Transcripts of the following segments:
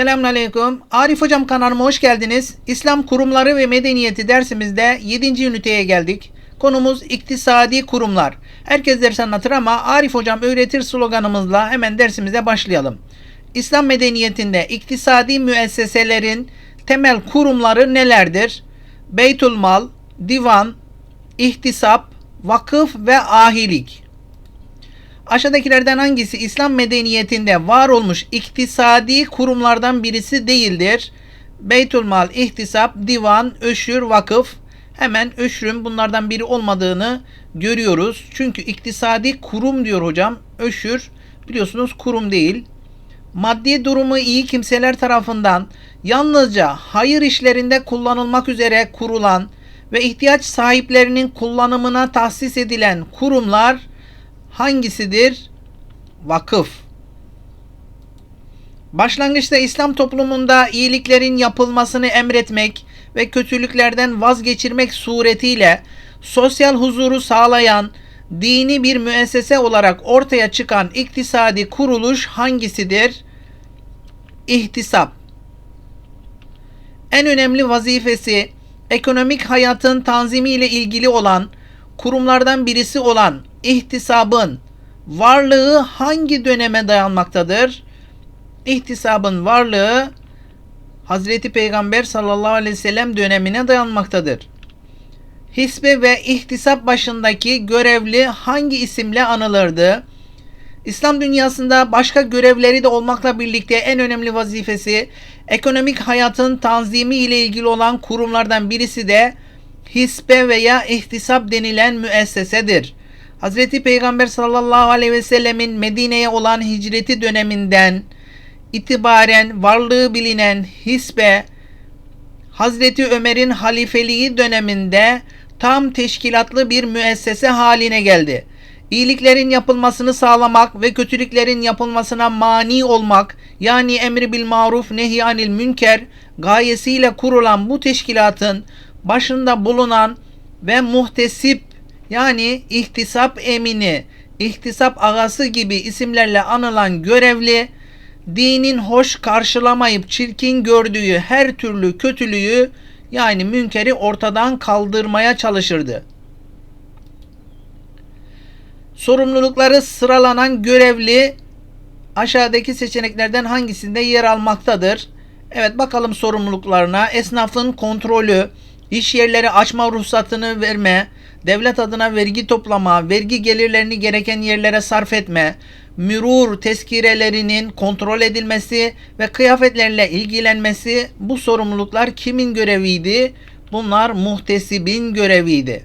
Selamünaleyküm. Arif Hocam kanalıma hoş geldiniz. İslam kurumları ve medeniyeti dersimizde 7. üniteye geldik. Konumuz iktisadi kurumlar. Herkes ders anlatır ama Arif Hocam öğretir sloganımızla hemen dersimize başlayalım. İslam medeniyetinde iktisadi müesseselerin temel kurumları nelerdir? Beytülmal, divan, ihtisap, vakıf ve ahilik. Aşağıdakilerden hangisi İslam medeniyetinde var olmuş iktisadi kurumlardan birisi değildir? Beytülmal, ihtisap, divan, öşür, vakıf. Hemen öşrün bunlardan biri olmadığını görüyoruz. Çünkü iktisadi kurum diyor hocam. Öşür biliyorsunuz kurum değil. Maddi durumu iyi kimseler tarafından yalnızca hayır işlerinde kullanılmak üzere kurulan ve ihtiyaç sahiplerinin kullanımına tahsis edilen kurumlar hangisidir? Vakıf. Başlangıçta İslam toplumunda iyiliklerin yapılmasını emretmek ve kötülüklerden vazgeçirmek suretiyle sosyal huzuru sağlayan dini bir müessese olarak ortaya çıkan iktisadi kuruluş hangisidir? İhtisap. En önemli vazifesi ekonomik hayatın tanzimi ile ilgili olan kurumlardan birisi olan ihtisabın varlığı hangi döneme dayanmaktadır? İhtisabın varlığı Hazreti Peygamber sallallahu aleyhi ve sellem dönemine dayanmaktadır. Hisbe ve ihtisap başındaki görevli hangi isimle anılırdı? İslam dünyasında başka görevleri de olmakla birlikte en önemli vazifesi ekonomik hayatın tanzimi ile ilgili olan kurumlardan birisi de hisbe veya ihtisap denilen müessesedir. Hazreti Peygamber sallallahu aleyhi ve sellemin Medine'ye olan hicreti döneminden itibaren varlığı bilinen hisbe Hazreti Ömer'in halifeliği döneminde tam teşkilatlı bir müessese haline geldi. İyiliklerin yapılmasını sağlamak ve kötülüklerin yapılmasına mani olmak yani emri bil maruf nehyanil münker gayesiyle kurulan bu teşkilatın başında bulunan ve muhtesip yani ihtisap emini, ihtisap ağası gibi isimlerle anılan görevli, dinin hoş karşılamayıp çirkin gördüğü her türlü kötülüğü yani münkeri ortadan kaldırmaya çalışırdı. Sorumlulukları sıralanan görevli aşağıdaki seçeneklerden hangisinde yer almaktadır? Evet bakalım sorumluluklarına. Esnafın kontrolü, iş yerleri açma ruhsatını verme, devlet adına vergi toplama, vergi gelirlerini gereken yerlere sarf etme, mürur tezkirelerinin kontrol edilmesi ve kıyafetlerle ilgilenmesi bu sorumluluklar kimin göreviydi? Bunlar muhtesibin göreviydi.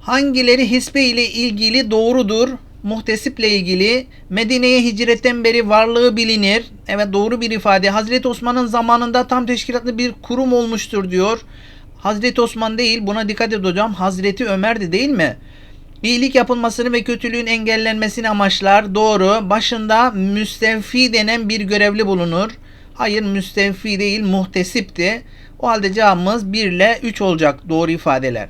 Hangileri hisbe ile ilgili doğrudur? Muhtesiple ilgili Medine'ye hicretten beri varlığı bilinir. Evet doğru bir ifade. Hazreti Osman'ın zamanında tam teşkilatlı bir kurum olmuştur diyor. Hazreti Osman değil buna dikkat et hocam. Hazreti Ömer'di değil mi? İyilik yapılmasını ve kötülüğün engellenmesini amaçlar. Doğru. Başında müstevfi denen bir görevli bulunur. Hayır müstevfi değil muhtesipti. O halde cevabımız 1 ile 3 olacak doğru ifadeler.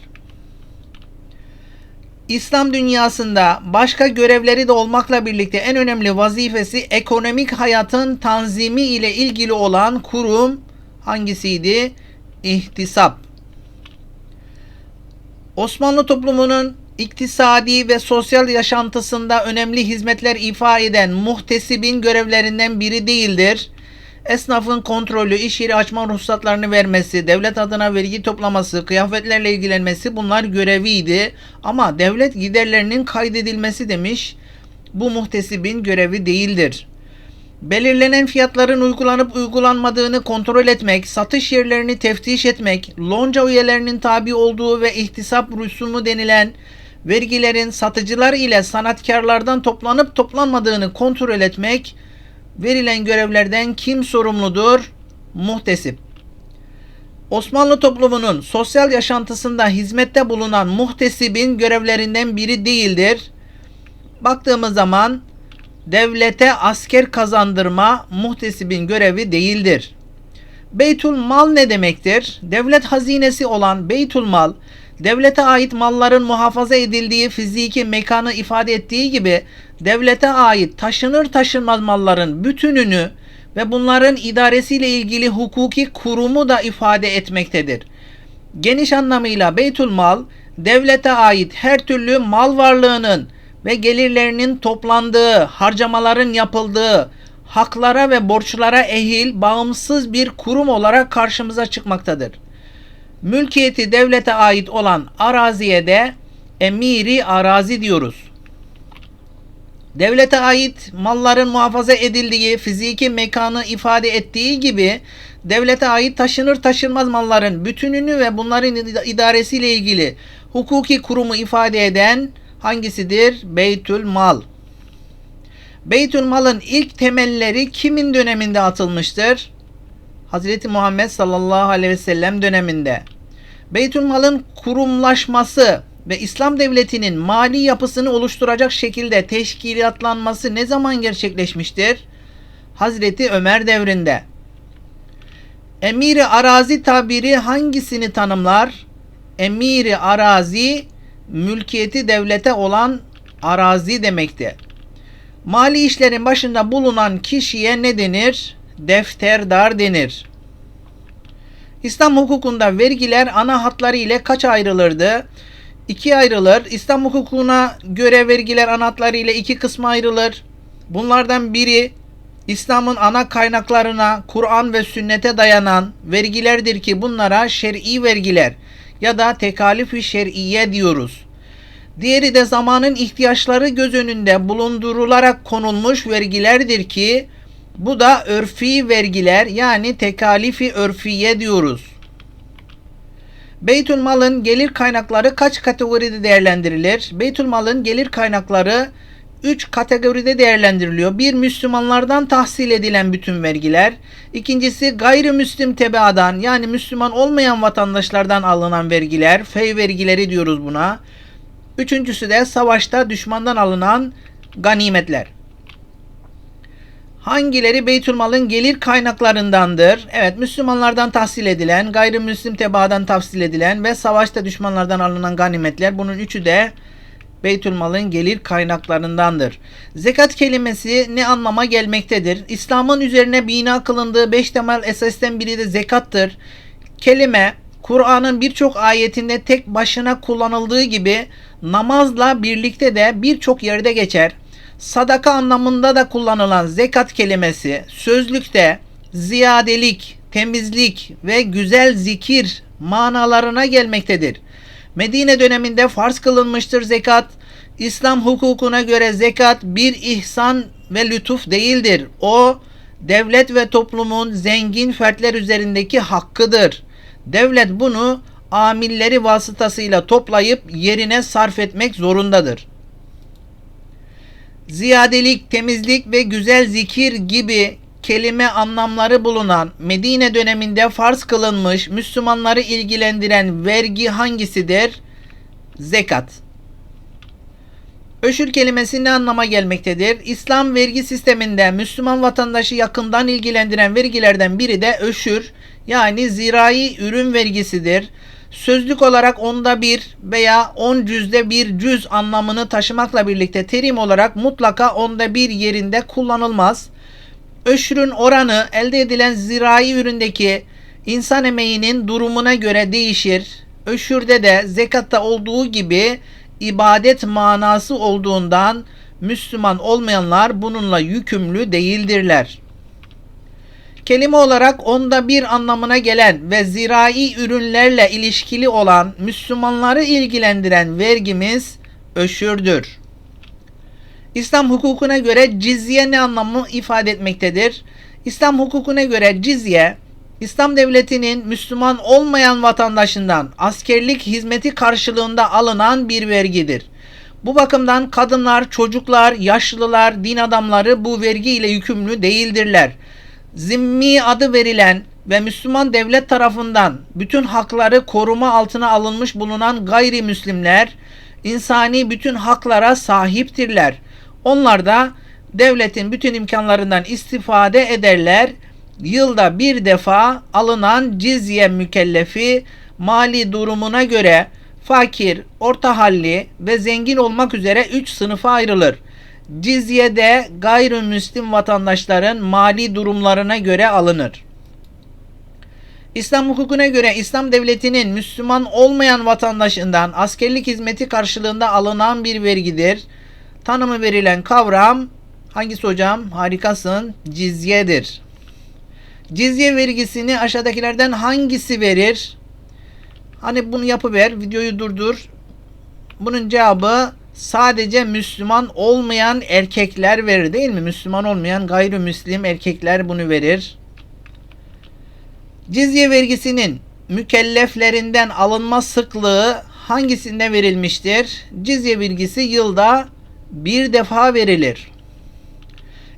İslam dünyasında başka görevleri de olmakla birlikte en önemli vazifesi ekonomik hayatın tanzimi ile ilgili olan kurum hangisiydi? İhtisap. Osmanlı toplumunun iktisadi ve sosyal yaşantısında önemli hizmetler ifa eden muhtesibin görevlerinden biri değildir. Esnafın kontrolü, iş yeri açma ruhsatlarını vermesi, devlet adına vergi toplaması, kıyafetlerle ilgilenmesi bunlar göreviydi. Ama devlet giderlerinin kaydedilmesi demiş. Bu muhtesibin görevi değildir. Belirlenen fiyatların uygulanıp uygulanmadığını kontrol etmek, satış yerlerini teftiş etmek, lonca üyelerinin tabi olduğu ve ihtisap rüsumu denilen vergilerin satıcılar ile sanatkarlardan toplanıp toplanmadığını kontrol etmek, verilen görevlerden kim sorumludur? Muhtesip. Osmanlı toplumunun sosyal yaşantısında hizmette bulunan muhtesibin görevlerinden biri değildir. Baktığımız zaman devlete asker kazandırma muhtesibin görevi değildir. Beytul mal ne demektir? Devlet hazinesi olan beytul mal, devlete ait malların muhafaza edildiği fiziki mekanı ifade ettiği gibi devlete ait taşınır taşınmaz malların bütününü ve bunların idaresiyle ilgili hukuki kurumu da ifade etmektedir. Geniş anlamıyla Beytül Mal, devlete ait her türlü mal varlığının ve gelirlerinin toplandığı, harcamaların yapıldığı, haklara ve borçlara ehil, bağımsız bir kurum olarak karşımıza çıkmaktadır. Mülkiyeti devlete ait olan araziye de emiri arazi diyoruz. Devlete ait malların muhafaza edildiği, fiziki mekanı ifade ettiği gibi devlete ait taşınır taşınmaz malların bütününü ve bunların idaresiyle ilgili hukuki kurumu ifade eden hangisidir? Beytül Mal. Beytül Mal'ın ilk temelleri kimin döneminde atılmıştır? Hazreti Muhammed sallallahu aleyhi ve sellem döneminde. Beytül Mal'ın kurumlaşması ve İslam devletinin mali yapısını oluşturacak şekilde teşkilatlanması ne zaman gerçekleşmiştir? Hazreti Ömer devrinde. Emiri arazi tabiri hangisini tanımlar? Emiri arazi mülkiyeti devlete olan arazi demektir. Mali işlerin başında bulunan kişiye ne denir? Defterdar denir. İslam hukukunda vergiler ana hatları ile kaç ayrılırdı? İki ayrılır. İslam hukukuna göre vergiler ana hatları ile iki kısma ayrılır. Bunlardan biri İslam'ın ana kaynaklarına, Kur'an ve sünnete dayanan vergilerdir ki bunlara şer'i vergiler ya da tekalifi şer'iye diyoruz. Diğeri de zamanın ihtiyaçları göz önünde bulundurularak konulmuş vergilerdir ki bu da örfi vergiler yani tekalifi örfiye diyoruz. Beytül Mal'ın gelir kaynakları kaç kategoride değerlendirilir? Beytül Mal'ın gelir kaynakları 3 kategoride değerlendiriliyor. Bir Müslümanlardan tahsil edilen bütün vergiler. İkincisi gayrimüslim tebaadan yani Müslüman olmayan vatandaşlardan alınan vergiler. Fey vergileri diyoruz buna. Üçüncüsü de savaşta düşmandan alınan ganimetler. Hangileri Beytülmal'ın gelir kaynaklarındandır? Evet, Müslümanlardan tahsil edilen, gayrimüslim tebaadan tahsil edilen ve savaşta düşmanlardan alınan ganimetler. Bunun üçü de Beytülmal'ın gelir kaynaklarındandır. Zekat kelimesi ne anlama gelmektedir? İslam'ın üzerine bina kılındığı beş temel esasten biri de zekattır. Kelime Kur'an'ın birçok ayetinde tek başına kullanıldığı gibi namazla birlikte de birçok yerde geçer. Sadaka anlamında da kullanılan zekat kelimesi sözlükte ziyadelik, temizlik ve güzel zikir manalarına gelmektedir. Medine döneminde farz kılınmıştır zekat. İslam hukukuna göre zekat bir ihsan ve lütuf değildir. O devlet ve toplumun zengin fertler üzerindeki hakkıdır. Devlet bunu amilleri vasıtasıyla toplayıp yerine sarf etmek zorundadır. Ziyadelik, temizlik ve güzel zikir gibi kelime anlamları bulunan Medine döneminde farz kılınmış Müslümanları ilgilendiren vergi hangisidir? Zekat. Öşür kelimesi ne anlama gelmektedir? İslam vergi sisteminde Müslüman vatandaşı yakından ilgilendiren vergilerden biri de öşür yani zirai ürün vergisidir. Sözlük olarak onda bir veya on cüzde bir cüz anlamını taşımakla birlikte terim olarak mutlaka onda bir yerinde kullanılmaz öşrün oranı elde edilen zirai üründeki insan emeğinin durumuna göre değişir. Öşürde de zekatta olduğu gibi ibadet manası olduğundan Müslüman olmayanlar bununla yükümlü değildirler. Kelime olarak onda bir anlamına gelen ve zirai ürünlerle ilişkili olan Müslümanları ilgilendiren vergimiz öşürdür. İslam hukukuna göre cizye ne anlamı ifade etmektedir? İslam hukukuna göre cizye, İslam devletinin Müslüman olmayan vatandaşından askerlik hizmeti karşılığında alınan bir vergidir. Bu bakımdan kadınlar, çocuklar, yaşlılar, din adamları bu vergi ile yükümlü değildirler. Zimmi adı verilen ve Müslüman devlet tarafından bütün hakları koruma altına alınmış bulunan gayrimüslimler insani bütün haklara sahiptirler. Onlar da devletin bütün imkanlarından istifade ederler. Yılda bir defa alınan cizye mükellefi mali durumuna göre fakir, orta halli ve zengin olmak üzere üç sınıfa ayrılır. Cizye de gayrimüslim vatandaşların mali durumlarına göre alınır. İslam hukukuna göre İslam devletinin Müslüman olmayan vatandaşından askerlik hizmeti karşılığında alınan bir vergidir. Tanımı verilen kavram hangisi hocam? Harikasın. Cizyedir. Cizye vergisini aşağıdakilerden hangisi verir? Hani bunu yapıver, videoyu durdur. Bunun cevabı sadece Müslüman olmayan erkekler verir değil mi? Müslüman olmayan gayrimüslim erkekler bunu verir. Cizye vergisinin mükelleflerinden alınma sıklığı hangisinde verilmiştir? Cizye vergisi yılda bir defa verilir.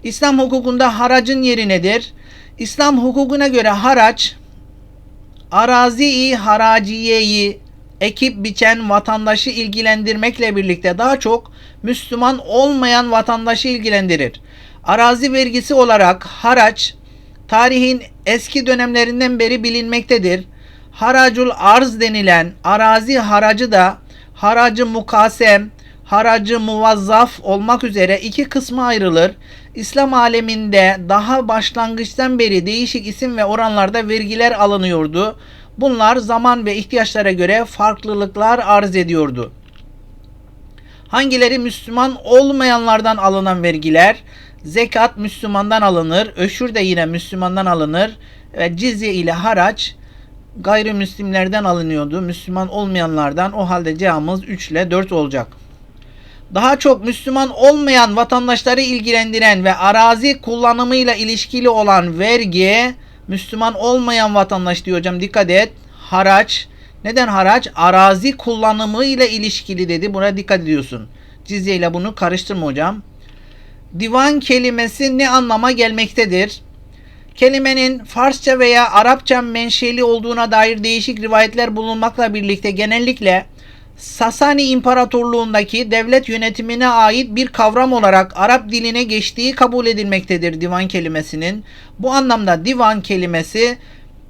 İslam hukukunda haracın yeri nedir? İslam hukukuna göre haraç arazi-i haraciyeyi ekip biçen vatandaşı ilgilendirmekle birlikte daha çok Müslüman olmayan vatandaşı ilgilendirir. Arazi vergisi olarak haraç tarihin eski dönemlerinden beri bilinmektedir. Haracul arz denilen arazi haracı da haracı mukasem, haracı muvazzaf olmak üzere iki kısma ayrılır. İslam aleminde daha başlangıçtan beri değişik isim ve oranlarda vergiler alınıyordu. Bunlar zaman ve ihtiyaçlara göre farklılıklar arz ediyordu. Hangileri Müslüman olmayanlardan alınan vergiler? Zekat Müslümandan alınır, öşür de yine Müslümandan alınır ve cizye ile haraç gayrimüslimlerden alınıyordu. Müslüman olmayanlardan o halde cevabımız 3 ile 4 olacak. Daha çok Müslüman olmayan vatandaşları ilgilendiren ve arazi kullanımıyla ilişkili olan vergi Müslüman olmayan vatandaş diyor hocam dikkat et. Haraç. Neden haraç? Arazi kullanımı ile ilişkili dedi. Buna dikkat ediyorsun. Cizye ile bunu karıştırma hocam. Divan kelimesi ne anlama gelmektedir? Kelimenin Farsça veya Arapça menşeli olduğuna dair değişik rivayetler bulunmakla birlikte genellikle Sasani İmparatorluğundaki devlet yönetimine ait bir kavram olarak Arap diline geçtiği kabul edilmektedir divan kelimesinin. Bu anlamda divan kelimesi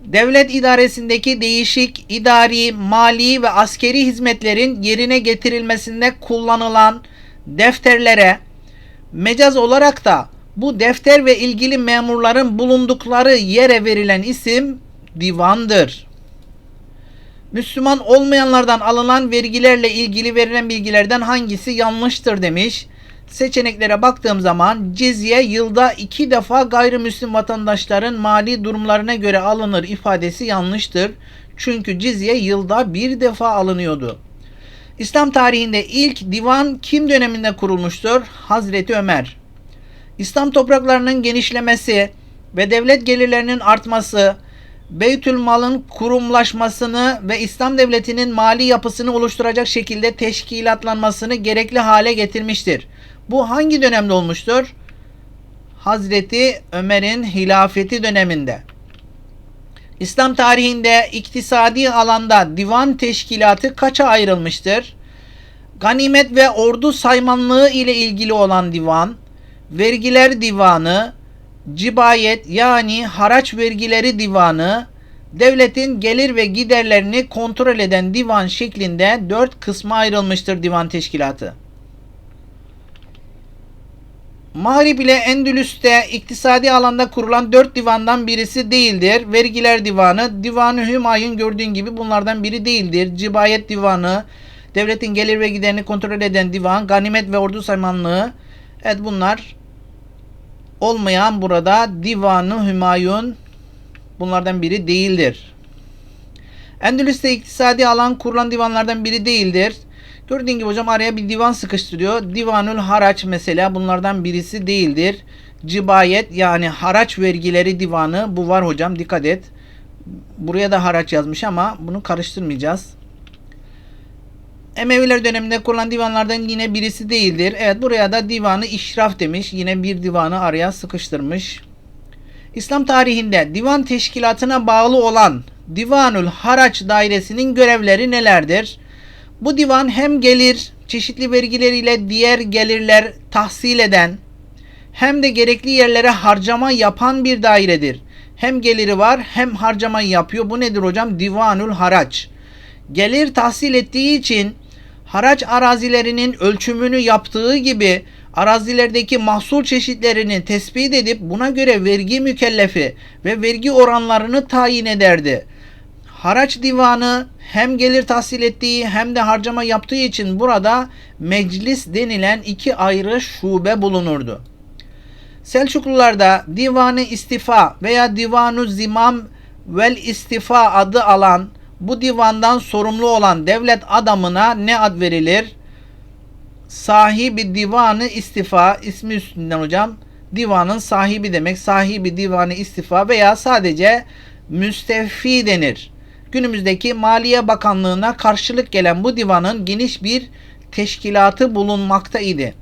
devlet idaresindeki değişik idari, mali ve askeri hizmetlerin yerine getirilmesinde kullanılan defterlere mecaz olarak da bu defter ve ilgili memurların bulundukları yere verilen isim divandır. Müslüman olmayanlardan alınan vergilerle ilgili verilen bilgilerden hangisi yanlıştır demiş. Seçeneklere baktığım zaman cizye yılda iki defa gayrimüslim vatandaşların mali durumlarına göre alınır ifadesi yanlıştır. Çünkü cizye yılda bir defa alınıyordu. İslam tarihinde ilk divan kim döneminde kurulmuştur? Hazreti Ömer. İslam topraklarının genişlemesi ve devlet gelirlerinin artması, Beytül Mal'ın kurumlaşmasını ve İslam devletinin mali yapısını oluşturacak şekilde teşkilatlanmasını gerekli hale getirmiştir. Bu hangi dönemde olmuştur? Hazreti Ömer'in hilafeti döneminde. İslam tarihinde iktisadi alanda divan teşkilatı kaça ayrılmıştır? Ganimet ve ordu saymanlığı ile ilgili olan divan, vergiler divanı, cibayet yani haraç vergileri divanı, devletin gelir ve giderlerini kontrol eden divan şeklinde dört kısma ayrılmıştır divan teşkilatı. Mağrib ile Endülüs'te iktisadi alanda kurulan dört divandan birisi değildir. Vergiler divanı, divanı Hümayun gördüğün gibi bunlardan biri değildir. Cibayet divanı, devletin gelir ve giderini kontrol eden divan, ganimet ve ordu saymanlığı. Evet bunlar olmayan burada divanı Hümayun bunlardan biri değildir. Endülüs'te iktisadi alan kurulan divanlardan biri değildir. Gördüğün gibi hocam araya bir divan sıkıştırıyor. Divanül haraç mesela bunlardan birisi değildir. Cibayet yani haraç vergileri divanı bu var hocam dikkat et. Buraya da haraç yazmış ama bunu karıştırmayacağız. Emeviler döneminde kurulan divanlardan yine birisi değildir. Evet buraya da divanı işraf demiş. Yine bir divanı araya sıkıştırmış. İslam tarihinde divan teşkilatına bağlı olan Divanül Haraç dairesinin görevleri nelerdir? Bu divan hem gelir, çeşitli vergileriyle diğer gelirler tahsil eden, hem de gerekli yerlere harcama yapan bir dairedir. Hem geliri var hem harcama yapıyor. Bu nedir hocam? Divanül Haraç. Gelir tahsil ettiği için haraç arazilerinin ölçümünü yaptığı gibi arazilerdeki mahsul çeşitlerini tespit edip buna göre vergi mükellefi ve vergi oranlarını tayin ederdi. Haraç divanı hem gelir tahsil ettiği hem de harcama yaptığı için burada meclis denilen iki ayrı şube bulunurdu. Selçuklularda divanı istifa veya divanu zimam vel istifa adı alan bu divandan sorumlu olan devlet adamına ne ad verilir? Sahibi divanı istifa ismi üstünden hocam divanın sahibi demek. Sahibi divanı istifa veya sadece müstefi denir. Günümüzdeki Maliye Bakanlığı'na karşılık gelen bu divanın geniş bir teşkilatı bulunmakta idi.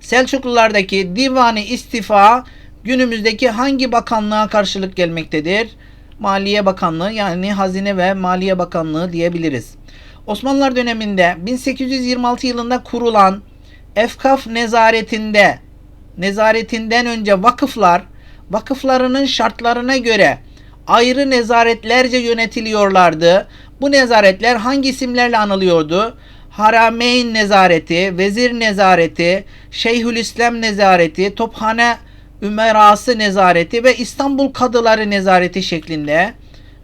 Selçuklulardaki divanı istifa günümüzdeki hangi bakanlığa karşılık gelmektedir? Maliye Bakanlığı yani Hazine ve Maliye Bakanlığı diyebiliriz. Osmanlılar döneminde 1826 yılında kurulan Efkaf nezaretinde nezaretinden önce vakıflar vakıflarının şartlarına göre ayrı nezaretlerce yönetiliyorlardı. Bu nezaretler hangi isimlerle anılıyordu? Harameyn nezareti, vezir nezareti, Şeyhülislam nezareti, Tophane Ümerası nezareti ve İstanbul Kadıları nezareti şeklinde.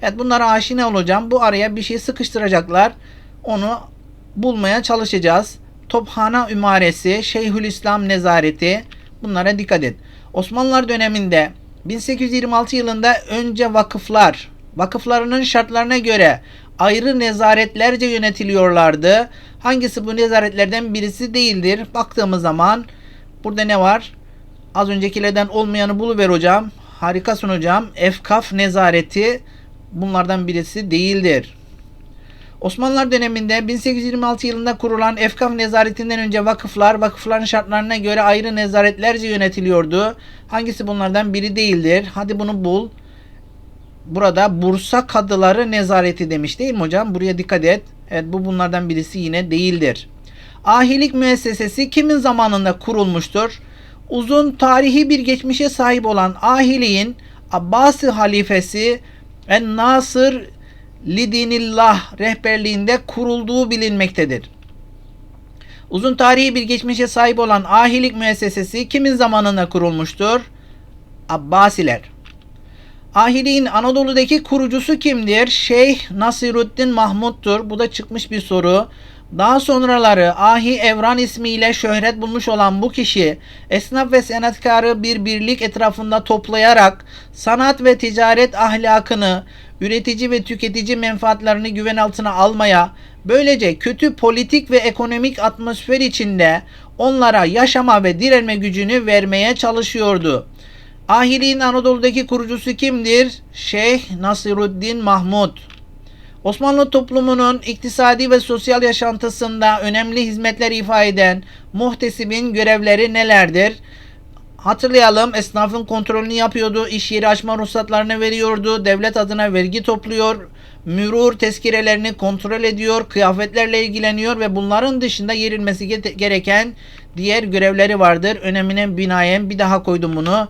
Evet bunlara aşina olacağım. Bu araya bir şey sıkıştıracaklar. Onu bulmaya çalışacağız. Tophana Ümaresi, Şeyhülislam nezareti bunlara dikkat et. Osmanlılar döneminde 1826 yılında önce vakıflar, vakıflarının şartlarına göre ayrı nezaretlerce yönetiliyorlardı. Hangisi bu nezaretlerden birisi değildir? Baktığımız zaman burada ne var? Az öncekilerden olmayanı buluver hocam. Harikasın hocam. Efkaf nezareti bunlardan birisi değildir. Osmanlılar döneminde 1826 yılında kurulan Efkaf nezaretinden önce vakıflar, vakıfların şartlarına göre ayrı nezaretlerce yönetiliyordu. Hangisi bunlardan biri değildir? Hadi bunu bul. Burada Bursa Kadıları Nezareti demiş değil mi hocam? Buraya dikkat et. Evet bu bunlardan birisi yine değildir. Ahilik müessesesi kimin zamanında kurulmuştur? Uzun tarihi bir geçmişe sahip olan Ahiliğin Abbasi halifesi En Nasır Lidinillah rehberliğinde kurulduğu bilinmektedir. Uzun tarihi bir geçmişe sahip olan ahilik müessesesi kimin zamanında kurulmuştur? Abbasiler. Ahiliğin Anadolu'daki kurucusu kimdir? Şeyh Nasiruddin Mahmud'dur. Bu da çıkmış bir soru. Daha sonraları Ahi Evran ismiyle şöhret bulmuş olan bu kişi esnaf ve sanatkarı bir birlik etrafında toplayarak sanat ve ticaret ahlakını, üretici ve tüketici menfaatlerini güven altına almaya, böylece kötü politik ve ekonomik atmosfer içinde onlara yaşama ve direnme gücünü vermeye çalışıyordu. Ahiliğin Anadolu'daki kurucusu kimdir? Şeyh Nasiruddin Mahmud. Osmanlı toplumunun iktisadi ve sosyal yaşantısında önemli hizmetler ifa eden muhtesibin görevleri nelerdir? Hatırlayalım esnafın kontrolünü yapıyordu, iş yeri açma ruhsatlarını veriyordu, devlet adına vergi topluyor, mürur tezkirelerini kontrol ediyor, kıyafetlerle ilgileniyor ve bunların dışında yerilmesi gereken diğer görevleri vardır. Önemine binaen bir daha koydum bunu.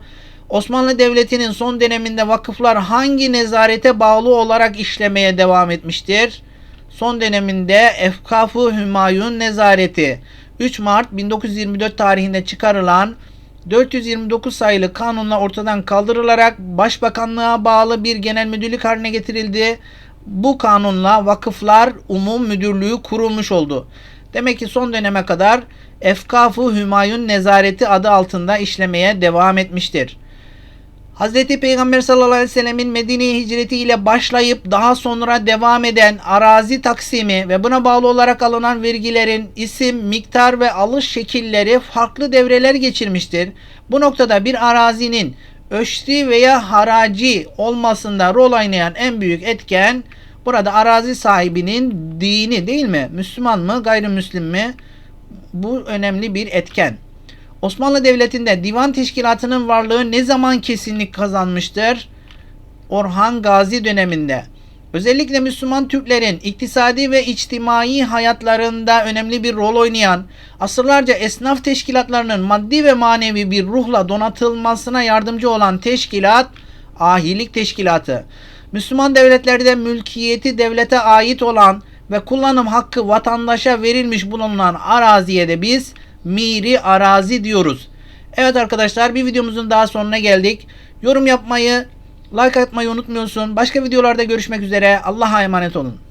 Osmanlı Devleti'nin son döneminde vakıflar hangi nezarete bağlı olarak işlemeye devam etmiştir? Son döneminde Efkafı Hümayun Nezareti 3 Mart 1924 tarihinde çıkarılan 429 sayılı kanunla ortadan kaldırılarak başbakanlığa bağlı bir genel müdürlük haline getirildi. Bu kanunla vakıflar umum müdürlüğü kurulmuş oldu. Demek ki son döneme kadar Efkafı Hümayun Nezareti adı altında işlemeye devam etmiştir. Hz. Peygamber sallallahu aleyhi ve sellemin Medine'ye hicreti ile başlayıp daha sonra devam eden arazi taksimi ve buna bağlı olarak alınan vergilerin isim, miktar ve alış şekilleri farklı devreler geçirmiştir. Bu noktada bir arazinin öşri veya haraci olmasında rol oynayan en büyük etken burada arazi sahibinin dini değil mi? Müslüman mı, gayrimüslim mi? Bu önemli bir etken. Osmanlı Devleti'nde divan teşkilatının varlığı ne zaman kesinlik kazanmıştır? Orhan Gazi döneminde. Özellikle Müslüman Türklerin iktisadi ve içtimai hayatlarında önemli bir rol oynayan, asırlarca esnaf teşkilatlarının maddi ve manevi bir ruhla donatılmasına yardımcı olan teşkilat, ahilik teşkilatı. Müslüman devletlerde mülkiyeti devlete ait olan ve kullanım hakkı vatandaşa verilmiş bulunan araziye de biz miri arazi diyoruz. Evet arkadaşlar bir videomuzun daha sonuna geldik. Yorum yapmayı, like atmayı unutmuyorsun. Başka videolarda görüşmek üzere. Allah'a emanet olun.